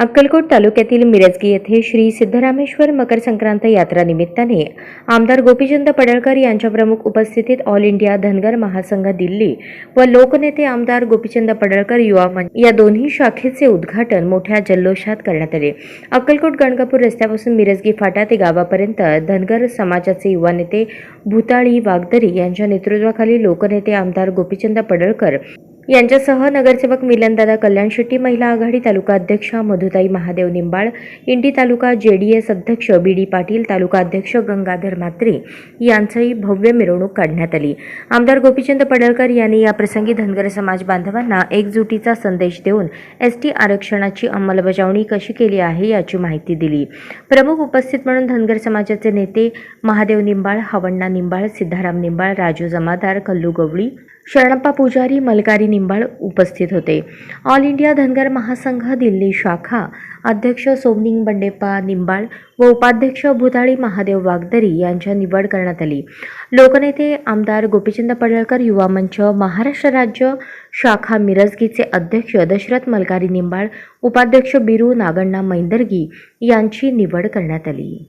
अक्कलकोट तालुक्यातील मिरजगी येथे श्री सिद्धरामेश्वर मकर संक्रांत यात्रा निमित्ताने आमदार गोपीचंद पडळकर यांच्या प्रमुख उपस्थितीत ऑल इंडिया धनगर महासंघ दिल्ली व लोकनेते आमदार गोपीचंद पडळकर युवा मंच या दोन्ही शाखेचे उद्घाटन मोठ्या जल्लोषात करण्यात आले. अक्कलकोट गणगापूर रस्त्यापासून मिरजगी फाटा ते गावापर्यंत धनगर समाजाचे युवा नेते भूताळी वागदरी यांच्या नेतृत्वाखाली लोकनेते आमदार गोपीचंद पडळकर यांच्यासह नगरसेवक मिलनदादा कल्याण शेट्टी महिला आघाडी तालुका अध्यक्षा मधुताई महादेव निंबाळ इंडी तालुका जेडीएस अध्यक्ष बी डी पाटील तालुका अध्यक्ष गंगाधर म्हात्रे यांचंही भव्य मिरवणूक काढण्यात आली. आमदार गोपीचंद पडळकर यांनी याप्रसंगी धनगर समाज बांधवांना एकजुटीचा संदेश देऊन एस टी आरक्षणाची अंमलबजावणी कशी केली आहे याची माहिती दिली. प्रमुख उपस्थित म्हणून धनगर समाजाचे नेते महादेव निंबाळ हवण्णा निंबाळ सिद्धाराम निंबाळ राजू जमादार कल्लू गवळी शरणप्पा पुजारी मलकारी निंबाळ उपस्थित होते. ऑल इंडिया धनगर महासंघ दिल्ली शाखा अध्यक्ष सोमनिंग बंडेप्पा निंबाळ व उपाध्यक्ष भूताळी महादेव वागदरी यांच्या निवड करण्यात आली. लोकनेते आमदार गोपीचंद पडळकर युवा मंच महाराष्ट्र राज्य शाखा मिरजगीचे अध्यक्ष दशरथ मलकारी निंबाळ उपाध्यक्ष बिरू नागण्णा मैंदर्गी यांची निवड करण्यात आली.